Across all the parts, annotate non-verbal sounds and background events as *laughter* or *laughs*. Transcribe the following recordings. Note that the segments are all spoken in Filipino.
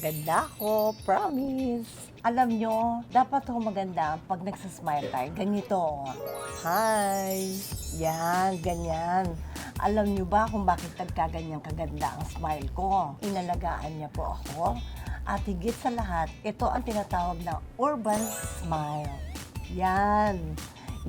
Maganda ako, promise. Alam nyo, dapat ako maganda pag nagsasmile tayo. Ganito. Hi. Yan, ganyan. Alam nyo ba kung bakit nagkaganyan kaganda ang smile ko? Inalagaan niya po ako. At higit sa lahat, ito ang tinatawag na urban smile. Yan.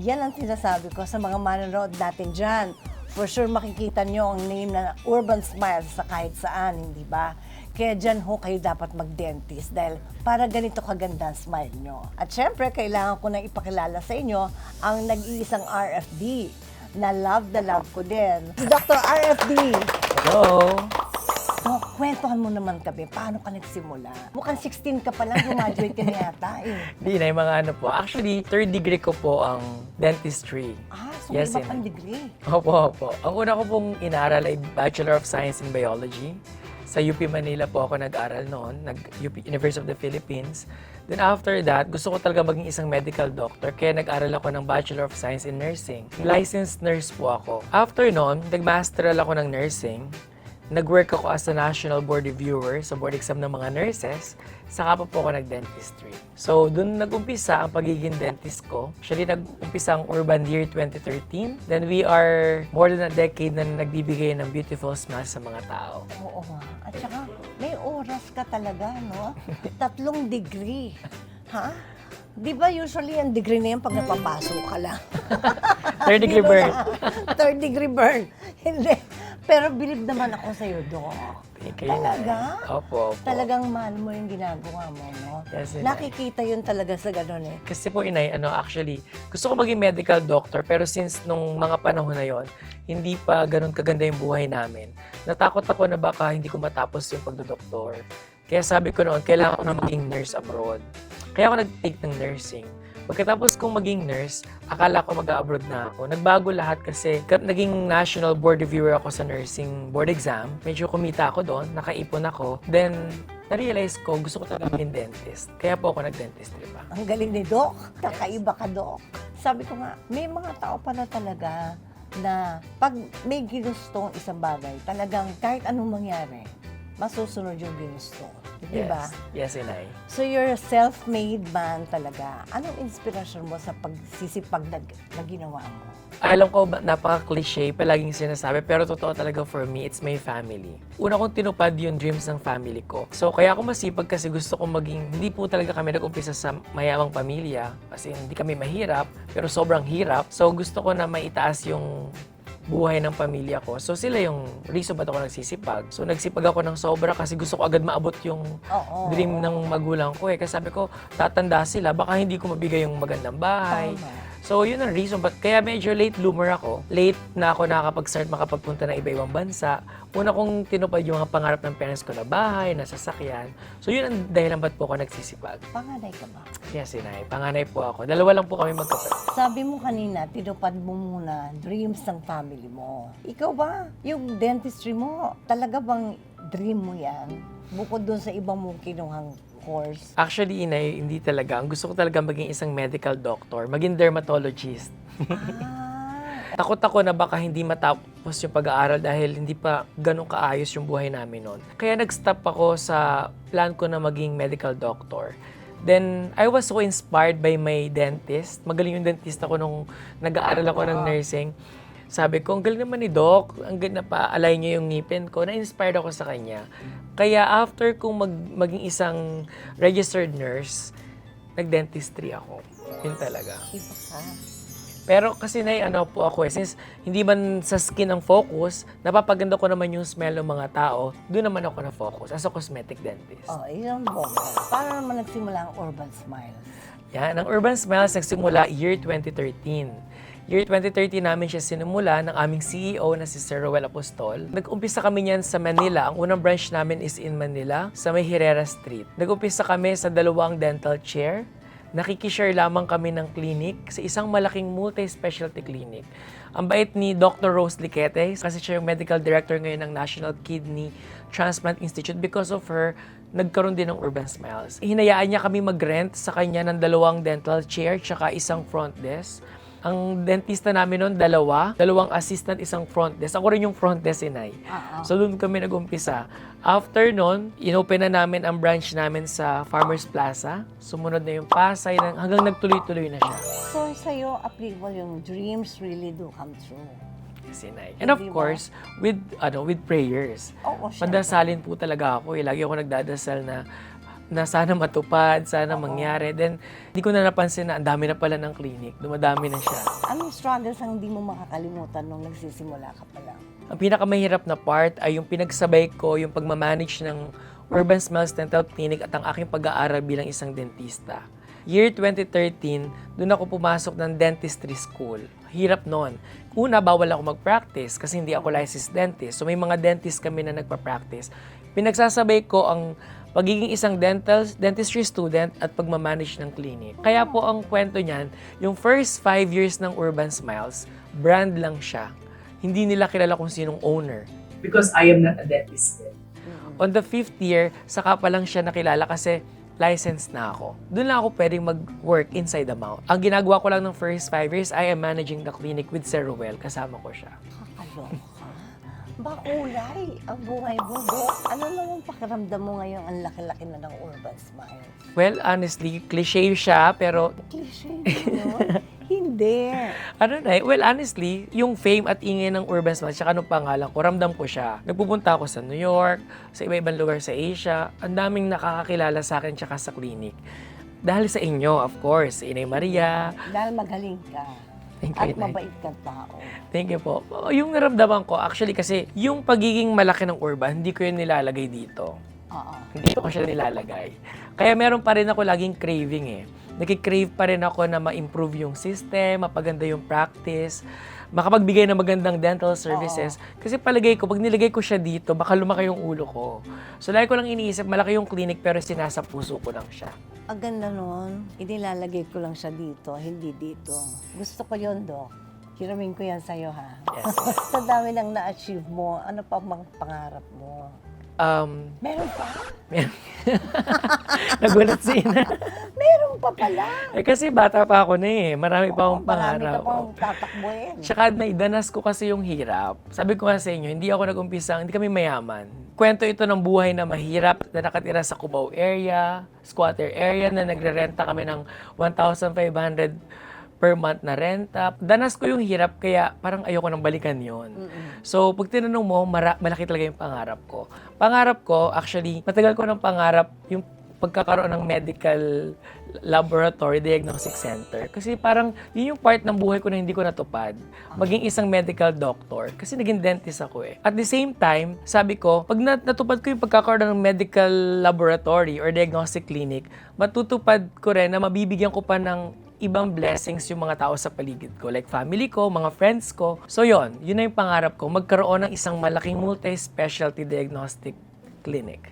Yan ang sinasabi ko sa mga manonood natin dyan. For sure makikita nyo ang name na Urban Smile sa kahit saan, hindi ba? Kaya dyan ho kayo dapat mag-dentist dahil para ganito kaganda ang smile nyo. At syempre, kailangan ko na ipakilala sa inyo ang nag-iisang RFD na love na love ko din. Si Dr. RFD. Hello! So, kwentuhan mo naman kami, paano ka nagsimula? Mukhang 16 ka pa lang, graduate ka na yata eh. *laughs* Hindi na yung mga ano po. Actually, third degree ko po ang dentistry. Ah, so Yes, iba Ina. pang degree. Opo, opo. Ang una ko pong inaral ay Bachelor of Science in Biology. Sa UP Manila po ako nag-aral noon, nag UP University of the Philippines. Then after that, gusto ko talaga maging isang medical doctor, kaya nag-aral ako ng Bachelor of Science in Nursing. Licensed nurse po ako. After noon, nag-masteral ako ng nursing. Nag-work ako as a national board reviewer sa board exam ng mga nurses. Saka pa po ako nag-dentistry. So, dun nag-umpisa ang pagiging dentist ko. Actually, nag-umpisa ang Urban Year 2013. Then we are more than a decade na nagbibigay ng beautiful smiles sa mga tao. Oo nga. At saka, may oras ka talaga, no? *laughs* Tatlong degree. Ha? Di ba usually ang degree na yan pag napapasok ka lang? *laughs* Third degree burn. Third degree burn. *laughs* Hindi. Pero believe naman ako sa'yo, Doc. Thank you. Talaga? Opo, opo. Talagang mahal mo yung ginagawa mo, no? Yes, Inay. Nakikita yun talaga sa ganun eh. Kasi po, Inay, ano, actually, gusto ko maging medical doctor, pero since nung mga panahon na yon, hindi pa ganun kaganda yung buhay namin. Natakot ako na baka hindi ko matapos yung pagdodoktor. Kaya sabi ko noon, kailangan ko na maging nurse abroad. Kaya ako nag-take ng nursing. Pagkatapos kong maging nurse, akala ko mag-abroad na ako. Nagbago lahat kasi ka- naging national board reviewer ako sa nursing board exam. Medyo kumita ako doon, nakaipon ako. Then, na-realize ko, gusto ko talaga maging dentist. Kaya po ako nag-dentistry pa. Ang galing ni Doc. Kakaiba ka, Doc. Sabi ko nga, may mga tao pala talaga na pag may ginustong isang bagay, talagang kahit anong mangyari, masusunod yung ginusto. Di ba? Yes, yes, Inay. So you're a self-made man talaga. Anong inspirasyon mo sa pagsisipag na, na ginawa mo? Alam ko, ba- napaka-cliche, palaging sinasabi, pero totoo talaga for me, it's my family. Una kong tinupad yung dreams ng family ko. So, kaya ako masipag kasi gusto kong maging, hindi po talaga kami nag-umpisa sa mayamang pamilya, kasi hindi kami mahirap, pero sobrang hirap. So, gusto ko na maitaas yung buhay ng pamilya ko. So, sila yung reason ba't ako nagsisipag. So, nagsipag ako ng sobra kasi gusto ko agad maabot yung Oo. dream ng magulang ko eh. Kasi sabi ko, tatanda sila, baka hindi ko mabigay yung magandang bahay. Tama. So, yun ang reason. But kaya medyo late bloomer ako. Late na ako nakakapag-start makapagpunta ng iba-ibang bansa. Una kong tinupad yung mga pangarap ng parents ko na bahay, na sasakyan. So, yun ang dahilan ba't po ako nagsisipag. Panganay ka ba? Yes, inay. Panganay po ako. Dalawa lang po kami magkapatid. Sabi mo kanina, tinupad mo muna dreams ng family mo. Ikaw ba, yung dentistry mo, talaga bang dream mo yan? Bukod doon sa ibang mong kinuhang course. Actually, inay, hindi talaga. Ang gusto ko talaga maging isang medical doctor, maging dermatologist. ah, *laughs* Takot ako na baka hindi matapos yung pag-aaral dahil hindi pa ganun kaayos yung buhay namin noon. Kaya nag-stop ako sa plan ko na maging medical doctor. Then, I was so inspired by my dentist. Magaling yung dentist ako nung nag-aaral ako ng nursing. Sabi ko, ang galing naman ni Doc. Ang galing na pa-alay niya yung ngipin ko. Na-inspired ako sa kanya. Kaya after kong mag- maging isang registered nurse, nag-dentistry ako. Yun talaga. iba ka. Pero kasi na ano po ako eh, since hindi man sa skin ang focus, napapaganda ko naman yung smell ng mga tao, doon naman ako na-focus as a cosmetic dentist. Oh, yun ang bomba. Paano naman nagsimula ang Urban Smiles? Yan, ang Urban Smiles nagsimula year 2013. Year 2013 namin siya sinimula ng aming CEO na si Sir Roel Apostol. Nag-umpisa kami niyan sa Manila. Ang unang branch namin is in Manila, sa may Herrera Street. Nag-umpisa kami sa dalawang dental chair. Nakikishare lamang kami ng clinic sa isang malaking multi-specialty clinic. Ang bait ni Dr. Rose Liquete, kasi siya yung medical director ngayon ng National Kidney Transplant Institute. Because of her, nagkaroon din ng Urban Smiles. Hinayaan niya kami mag-rent sa kanya ng dalawang dental chair tsaka isang front desk. Ang dentista namin noon, dalawa. Dalawang assistant, isang front desk. Ako rin yung front desk inay. Oo. So doon kami nag-umpisa. After nun, inopen na namin ang branch namin sa Farmers Plaza. Sumunod na yung Pasay, hanggang nagtuloy-tuloy na siya. So, sa'yo, applicable yung dreams really do come true. Kasi Nay. And of course, with ano with prayers. Oo, syempre. Pandasalin po talaga ako. Eh. Lagi ako nagdadasal na na sana matupad, sana mangyari. Then, hindi ko na napansin na ang dami na pala ng clinic. Dumadami na siya. Anong struggles ang hindi mo makakalimutan nung nagsisimula ka pa lang? Ang pinakamahirap na part ay yung pinagsabay ko, yung pagmamanage ng Urban Smiles Dental Clinic at ang aking pag-aaral bilang isang dentista. Year 2013, doon ako pumasok ng dentistry school. Hirap noon. Una, bawal ako mag-practice kasi hindi ako licensed dentist. So may mga dentist kami na nagpa-practice. Pinagsasabay ko ang pagiging isang dental dentistry student at pagmamanage ng clinic. Kaya po ang kwento niyan, yung first five years ng Urban Smiles, brand lang siya hindi nila kilala kung sinong owner. Because I am not a dentist then. On the fifth year, saka pa lang siya nakilala kasi licensed na ako. Doon lang ako pwedeng mag-work inside the mouth. Ang ginagawa ko lang ng first five years, I am managing the clinic with Sir Ruel. Kasama ko siya. Kakaloka. Bakulay ang buhay mo, Dok. Ano naman pakiramdam mo ngayon ang laki-laki na ng Urban Smile? Well, honestly, cliche siya, pero Cliche yun. *laughs* Hindi. ano na eh, well, honestly, yung fame at ingay ng Urban Smile, tsaka nung pangalan ko, ramdam ko siya. Nagpupunta ako sa New York, sa iba-ibang lugar sa Asia. Ang daming nakakakilala sa akin tsaka sa clinic. Dahil sa inyo, of course, Inay Maria. Dahil magaling ka. Thank At you, Inay. mabait kang tao. Thank you po. Yung naramdaman ko, actually kasi, yung pagiging malaki ng Urban, hindi ko yun nilalagay dito. Oo. Hindi ko siya nilalagay. Kaya meron pa rin ako laging craving eh. Nagki-crave pa rin ako na ma-improve yung system, mapaganda yung practice, makapagbigay ng magandang dental services. Kasi palagay ko, pag nilagay ko siya dito, baka lumaki yung ulo ko. So lagi ko lang iniisip, malaki yung clinic pero sinasa puso ko lang siya. Ang ganda nun, inilalagay ko lang siya dito, hindi dito. Gusto ko yon Dok. Hiramin ko yan sa'yo, ha? Yes. *laughs* Sa dami nang na-achieve mo, ano pa mga pangarap mo? Um, Meron pa? *laughs* nagulat si Ina. *laughs* Meron pa pala. eh, kasi bata pa ako na eh. Marami pa akong Oo, Marami pangarap. ka pang tatakbuhin. Tsaka naidanas ko kasi yung hirap. Sabi ko nga sa inyo, hindi ako nag-umpisa, hindi kami mayaman. Kwento ito ng buhay na mahirap na nakatira sa Cubao area, squatter area na nagre-renta kami ng 1,500 per month na renta. Danas ko yung hirap kaya parang ayoko nang balikan yon. So pag tinanong mo, mara- malaki talaga yung pangarap ko. Pangarap ko, actually, matagal ko ng pangarap yung pagkakaroon ng medical laboratory diagnostic center. Kasi parang yun yung part ng buhay ko na hindi ko natupad. Maging isang medical doctor. Kasi naging dentist ako eh. At the same time, sabi ko, pag nat- natupad ko yung pagkakaroon ng medical laboratory or diagnostic clinic, matutupad ko rin na mabibigyan ko pa ng ibang blessings yung mga tao sa paligid ko. Like family ko, mga friends ko. So yon yun na yung pangarap ko. Magkaroon ng isang malaking multi-specialty diagnostic clinic.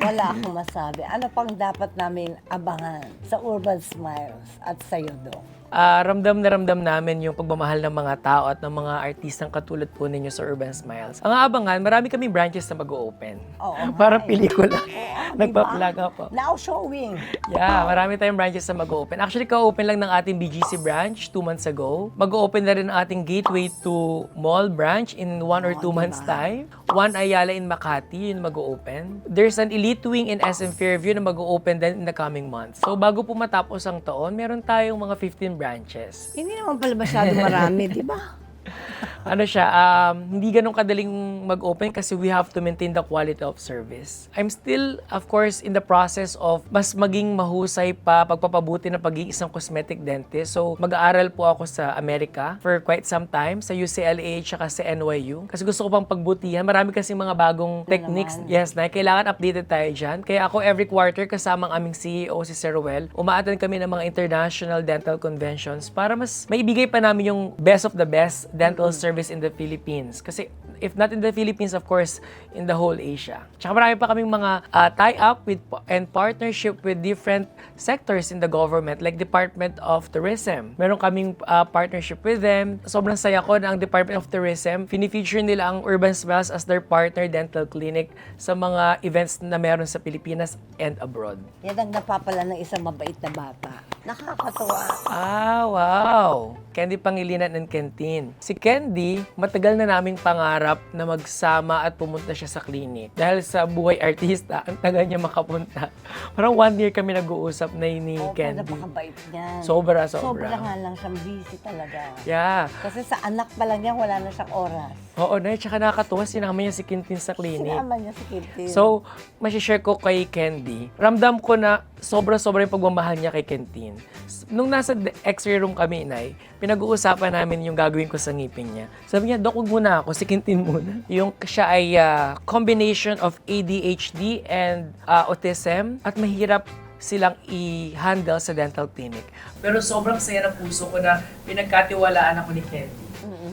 Wala akong masabi. Ano pang dapat namin abangan sa Urban Smiles at sa'yo, Dok? Ah, ramdam na ramdam namin yung pagmamahal ng mga tao at ng mga artistang katulad po ninyo sa Urban Smiles. Ang aabangan, marami kaming branches na mag-open. Oo *laughs* nga Parang eh. pelikula. Diba? ako. Now showing. Yeah, marami tayong branches na mag-open. Actually, ka-open lang ng ating BGC branch two months ago. Mag-open na rin ang ating Gateway to Mall branch in one or Oh, two diba? months time. One Ayala in Makati, yun mag-open. There's an Elite Wing in SM Fairview na mag-open din in the coming months. So, bago po matapos ang taon, meron tayong mga 15 branches. Hindi naman pala masyado marami, *laughs* di ba? *laughs* ano siya, um, hindi ganun kadaling mag-open kasi we have to maintain the quality of service. I'm still, of course, in the process of mas maging mahusay pa pagpapabuti ng pagiging isang cosmetic dentist. So, mag-aaral po ako sa Amerika for quite some time, sa UCLA at sa NYU. Kasi gusto ko pang pagbutihan. Marami kasi mga bagong techniques. naman. Yes, na kailangan updated tayo dyan. Kaya ako every quarter kasama ang aming CEO, si Sir Ruel, umaattend kami ng mga international dental conventions para mas maibigay pa namin yung best of the best dental service service in the Philippines. Kasi if not in the Philippines, of course, in the whole Asia. Tsaka marami pa kaming mga ah, tie-up with and partnership with different sectors in the government like Department of Tourism. Meron kaming ah, partnership with them. Sobrang saya ko na ang Department of Tourism, fini-feature nila ang Urban Smiles as their partner dental clinic sa mga events na meron sa Pilipinas and abroad. Yan ang napapala ng isang mabait na bata. Nakakatuwa. Ah, wow! Candy Pangilinan and Kentin. Si Candy, matagal na naming pangarap na magsama at pumunta siya sa clinic. Dahil sa buhay artista, ang tagal niya makapunta. *laughs* Parang one year kami nag-uusap na yun ni Oo, Candy. napakabait niyan. Sobra, Sobra sobra. nga lang siyang busy talaga. Yeah. Kasi sa anak pa lang niya, wala na siyang oras. Oo, na, tsaka nakakatuwa, sinama niya si Kentin sa clinic. Sinama niya si Kitty. So, masishare ko kay Candy. Ramdam ko na sobra-sobra yung pagmamahal niya kay Kentin. Nung nasa x-ray room kami, Inay, pinag-uusapan namin yung gagawin ko sa ngipin niya. Sabi niya, Dok, huwag muna ako, si Kentin muna. Yung siya ay ah, combination of ADHD and ah, autism at mahirap silang i-handle sa dental clinic. Pero sobrang saya ng puso ko na pinagkatiwalaan ako ni Candy.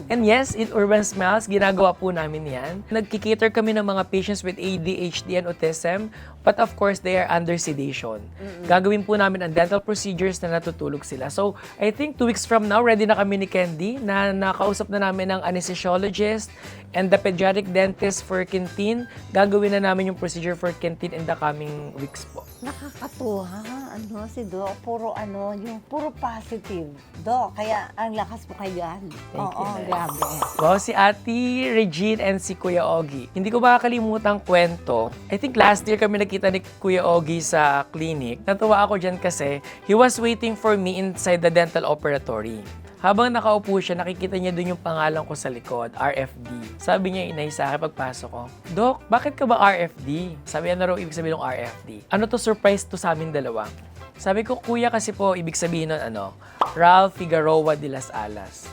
And yes, in Urban Smiles, ginagawa po namin yan. Nagkikater kami ng mga patients with ADHD and autism, but of course, they are under sedation. Gagawin po namin ang dental procedures na natutulog sila. So, I think two weeks from now, ready na kami ni Candy na nakausap na namin ng anesthesiologist and the pediatric dentist for Quintin. Gagawin na namin yung procedure for Quintin in the coming weeks po. Nakakatuwa. Ano, si Doc, puro ano, yung puro positive. Doc, kaya ang lakas mo kay God. Thank Oo, you. Grabe. Wow, si Ate Regine and si Kuya Ogie. Hindi ko makakalimutan kwento. I think last year kami nakita ni Kuya Ogie sa clinic. Natuwa ako dyan kasi he was waiting for me inside the dental operatory. Habang nakaupo siya, nakikita niya dun yung pangalan ko sa likod, RFD. Sabi niya, inay sa akin pagpasok ko, Dok, bakit ka ba RFD? Sabi ano raw ibig sabihin ng RFD? Ano to surprise to sa amin dalawa? Sabi ko, kuya kasi po, ibig sabihin nun ano, Ralph Figueroa de las Alas.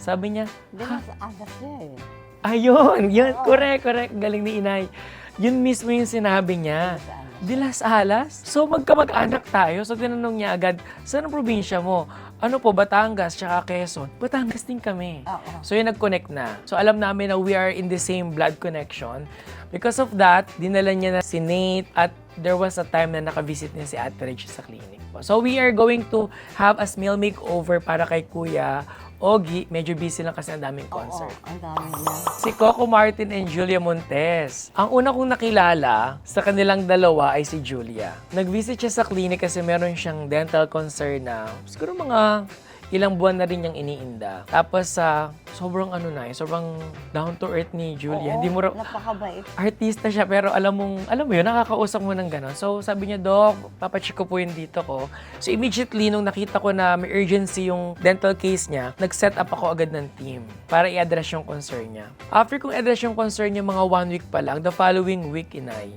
Sabi niya, Di ba sa alas niya eh. Ayun, yun, correct, correct. Galing ni inay. Yun mismo yung sinabi niya. Dilas Alas? So magkamag-anak tayo. So tinanong niya agad, saan ang probinsya mo? Ano po, Batangas, tsaka Quezon? Batangas din kami. Oo. So yun, nag-connect na. So alam namin na we are in the same blood connection. Because of that, dinala niya na si Nate at there was a time na nakavisit niya si Ate Rich sa clinic. So we are going to have a smell makeover para kay Kuya Ogie. Medyo busy lang kasi ang daming Oo, concert. ang dami niya. Si Coco Martin and Julia Montes. Ang una kong nakilala sa kanilang dalawa ay si Julia. Nag-visit siya sa clinic kasi meron siyang dental concern na siguro mga ilang buwan na rin niyang iniinda. Tapos sa sobrang ano na, eh, sobrang down to earth ni Julia. Oo, Hindi mo ra- napakabait. artista siya pero alam mong alam mo yun nakakausap mo ng gano'n. So sabi niya, "Doc, papacheck ko po yun dito ko." So immediately nung nakita ko na may urgency yung dental case niya, nag-set up ako agad ng team para i-address yung concern niya. After kong address yung concern niya mga one week pa lang, the following week inay,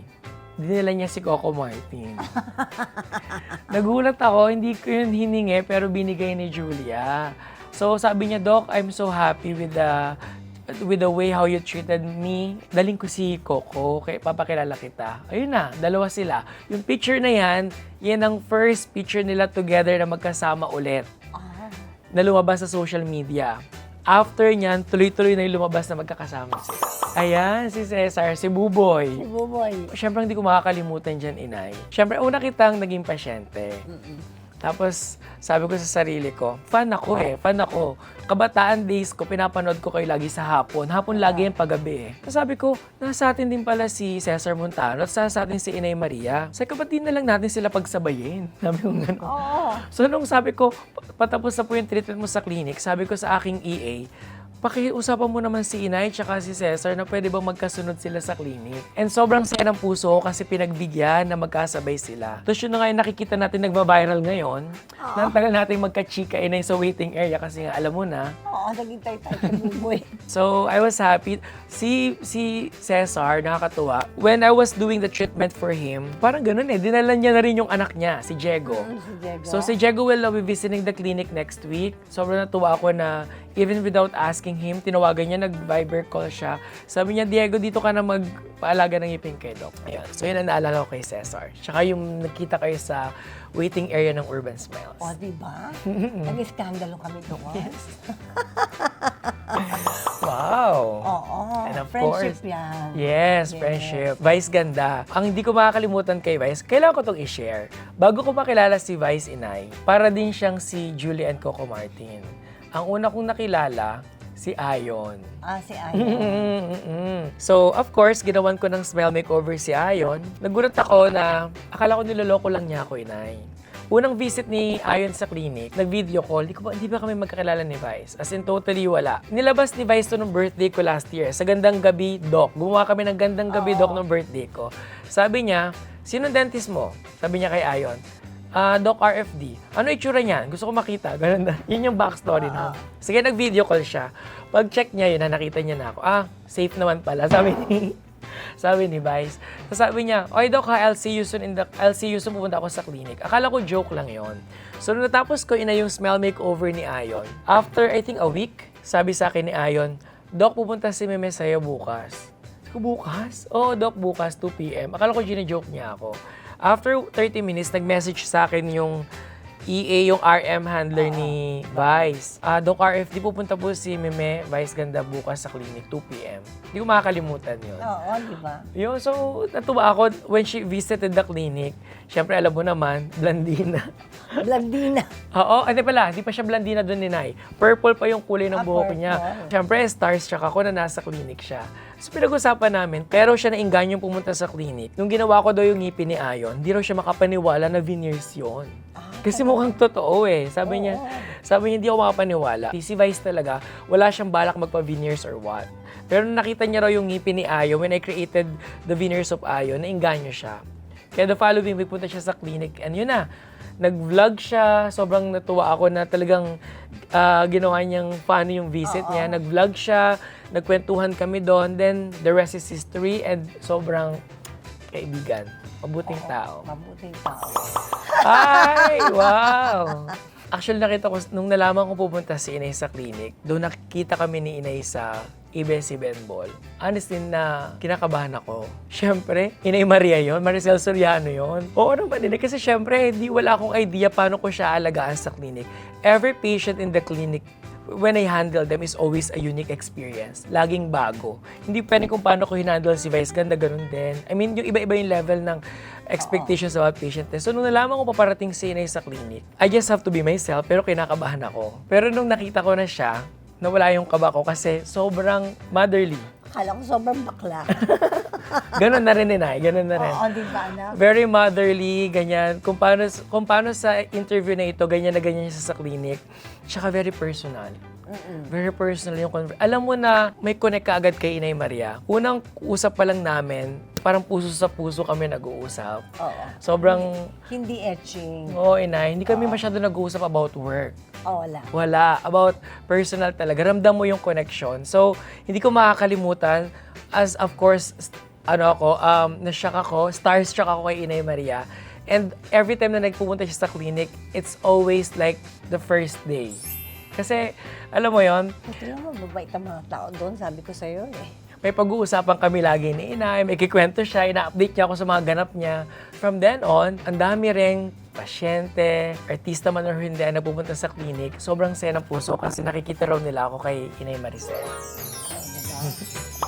dinala niya si Coco Martin. *laughs* Nagulat ako, hindi ko yun hiningi pero binigay ni Julia. So sabi niya, Doc, I'm so happy with the with the way how you treated me. Daling ko si Coco, kaya papakilala kita. Ayun na, dalawa sila. Yung picture na yan, yan ang first picture nila together na magkasama ulit Ah, na lumabas sa social media. After niyan, tuloy-tuloy na yung lumabas na magkakasama sila. Ayan, si Cesar, si Buboy. si Buboy. Siyempre, hindi ko makakalimutan dyan, inay. Siyempre, una kitang naging pasyente. Tapos, sabi ko sa sarili ko, fan ako eh, fan ako. Kabataan days ko, pinapanood ko kayo lagi sa hapon. Hapon lagi yan paggabi eh. Tapos sabi ko, nasa atin din pala si Cesar Montano at sa atin si Inay Maria. Sa kapatid na lang natin sila pagsabayin. *laughs* Sabi ko gano'n. Oo. So nung sabi ko, pa- patapos na po yung treatment mo sa clinic, sabi ko sa aking EA, pakiusapan mo naman si Inay tsaka si Cesar na pwede bang magkasunod sila sa clinic. And sobrang saya ng puso ko kasi pinagbigyan na magkasabay sila. Tapos yun na nga yung nakikita natin nagba-viral ngayon. Na ang tagal natin magka-chika Inay sa waiting area kasi nga alam mo na. Oo, naging tayo-tayo kay Buboy. So, I was happy. Si, si Cesar, nakakatuwa. When I was doing the treatment for him, parang ganun eh, dinala niya na rin yung anak niya, si Diego. Mm, si Diego. So, si Diego will be visiting the clinic next week. Sobrang natuwa ako na even without asking him, tinawagan niya, nag-Viber call siya. Sabi niya, Diego, dito ka na magpaalaga ng ngipin kay Doc. Ayun. So, yun ang naalala ko kay Cesar. Tsaka yung nakita kayo sa waiting area ng Urban Smiles. O, di ba? Nag-iskandalo kami doon. Wow! Oo, And of friendship course, yan. Yes, Yes. friendship. Vice ganda. Ang hindi ko makakalimutan kay Vice, kailangan ko itong i-share. Bago ko makilala si Vice Inay, para din siyang si Julie and Coco Martin. Ang una kong nakilala, si Ayon. Ah, si *laughs* Ayon. Mm-mm-mm. So, of course, ginawan ko ng smell makeover si Ayon. Nagulat ako na akala ko niloloko lang niya ako, inay. Unang visit ni Ayon sa clinic, nag-video call, di, ko ba, di ba kami magkakilala ni Vice? As in, totally wala. Nilabas ni Vice to nung birthday ko last year. Sa gandang gabi, Doc. Gumawa kami ng gandang gabi, Doc, nung birthday ko. Sabi niya, sino dentist mo? Sabi niya kay Ayon, Ah, Doc RFD. Ano itsura niyan? Gusto ko makita. Ganun na. *laughs* Yun yung backstory na. Sige, nag-video call siya. Pag-check niya yun, na nakita niya na ako. Ah, safe naman pala. *laughs* Sabi ni, sabi ni Vice. So sabi niya, Oy Doc ha, I'll see you soon in the, I'll see you soon pupunta ako sa clinic. Akala ko joke lang yon. So nung natapos ko ina yung smell makeover ni Ayon, after I think a week, sabi sa akin ni Ayon, Doc, pupunta si Meme sa'yo bukas. Sabi ko, bukas? Oo, Doc, bukas, 2 p.m. Akala ko gine-joke niya ako. After 30 minutes, nag-message sa akin yung EA, yung RM handler ni Vice. Ah, Doc RFD, pupunta po si Meme Vice Ganda bukas sa clinic, 2 p.m. Hindi ko makakalimutan yun. Oo, di ba? Yun, so natuwa ako when she visited the clinic. Siyempre, alam mo naman, blandina. *laughs* Blandina. Oo, hindi pala, hindi pa siya blandina doon ni Nay. Purple pa yung kulay ng Ah, buhok purple. niya. Siyempre, starstruck ako na nasa clinic siya. So pinag-usapan namin, pero siya nainganyo pumunta sa clinic. Nung ginawa ko daw yung ngipin ni Ayon, hindi raw siya makapaniwala na veneers yun. Kasi mukhang totoo eh. Sabi niya, sabi niya hindi ako makapaniwala. Si Vice talaga, wala siyang balak magpa-veneers or what. Pero nakita niya raw yung ngipin ni Ayon, when I created the veneers of Ayon, nainganyo siya. Kaya the following week, punta siya sa clinic, and yun na, nag-vlog siya, sobrang natuwa ako na talagang ah, ginawa niyang funny yung visit niya. Nag-vlog siya, nagkwentuhan kami doon, then the rest is history, and sobrang kaibigan. Mabuting tao. Mabuting tao. Ay, wow! Actually, nakita ko, nung nalaman ko pupunta si Inay sa clinic, doon nakikita kami ni Inay sa ABS Benbol. Honestly na kinakabahan ako. Siyempre, Inay Maria yon, Maricel Soriano yon. Oo naman Inay, kasi siyempre, hindi wala akong idea paano ko siya alagaan sa clinic. Every patient in the clinic when I handle them is always a unique experience. Laging bago. Hindi pwede kung paano ko hinandle si Vice Ganda, ganun din. I mean, yung iba-iba yung level ng expectations sa bawat patient. eh. So, nung nalaman ko paparating si Inay sa clinic, I just have to be myself, pero kinakabahan ako. Pero nung nakita ko na siya, nawala yung kaba ko kasi sobrang motherly. Akala ko sobrang bakla. *laughs* Ganun na rin, Inay. Ganun na rin. Oo, di ba, anak? Very motherly, ganyan. Kung paano, kung paano sa interview na ito, ganyan na ganyan siya sa clinic. Tsaka very personal. Very personal yung conver- Alam mo na may connect ka agad kay Inay Maria. Unang usap pa lang namin, parang puso sa puso kami nag-uusap. Oo. Sobrang, Hindi etching. oo Inay, hindi kami masyado nag-uusap about work. Oo, wala. Wala. About personal talaga. Ramdam mo yung connection. So, hindi ko makakalimutan. As of course, ano ako, um, na-shock ako, starstruck ako kay Inay Maria. And every time na nagpupunta siya sa clinic, it's always like the first day. Kasi, alam mo yon Ito naman, mabait ang mga tao doon, sabi ko sa'yo eh. may pag-uusapan kami lagi ni Inay, may kikwento siya, ina-update niya ako sa mga ganap niya. From then on, ang dami ring pasyente, artista man or hindi na pupunta sa clinic. Sobrang saya ng puso kasi nakikita raw nila ako kay Inay Maricel. Oo, diba?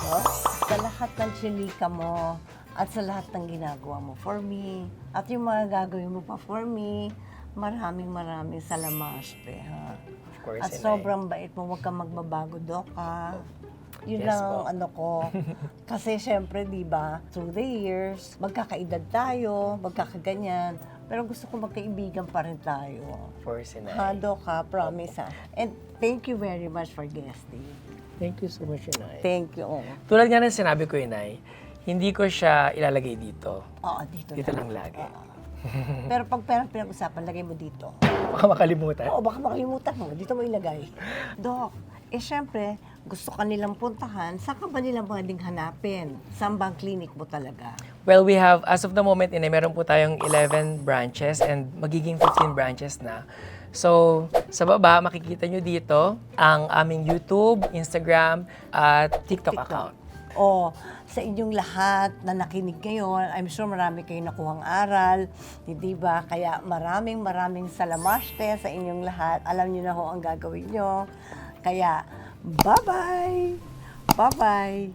Oo, sa lahat ng chinika mo at sa lahat ng ginagawa mo for me at yung mga gagawin mo pa for me, maraming maraming salamaste, ha? Of course, At sobrang bait mo, huwag kang magbabago, Dok, ha? Yun Yes lang ang ano ko. *laughs* Kasi syempre, di ba, through the years, magkakaedad tayo, magkakaganyan. Pero gusto ko magkaibigan pa rin tayo. Of course, Inay. Ha, Dok, ha? Promise, ha? And thank you very much for guesting. Thank you so much, Inay. Thank you. Tulad nga ng sinabi ko, Inay, hindi ko siya ilalagay dito. Oo, dito, Dito lang. lang lagi. Pero pag perang pinag-usapan, lagay mo dito. Baka makalimutan. Oo, baka makalimutan mo. Dito mo ilagay. Dok, eh syempre, gusto ka nilang puntahan, saan ka ba nilang pwedeng hanapin? Saan bang clinic mo talaga? Well, we have, as of the moment, Inay, meron po tayong 11 branches and magiging 15 branches na. So, sa baba, makikita nyo dito ang aming YouTube, Instagram, at TikTok, account. O sa inyong lahat na nakinig ngayon, I'm sure marami kayong nakuhang aral, hindi ba? Kaya maraming maraming salamaste sa inyong lahat. Alam niyo na ho ang gagawin nyo. Kaya Bye-bye! Bye-bye!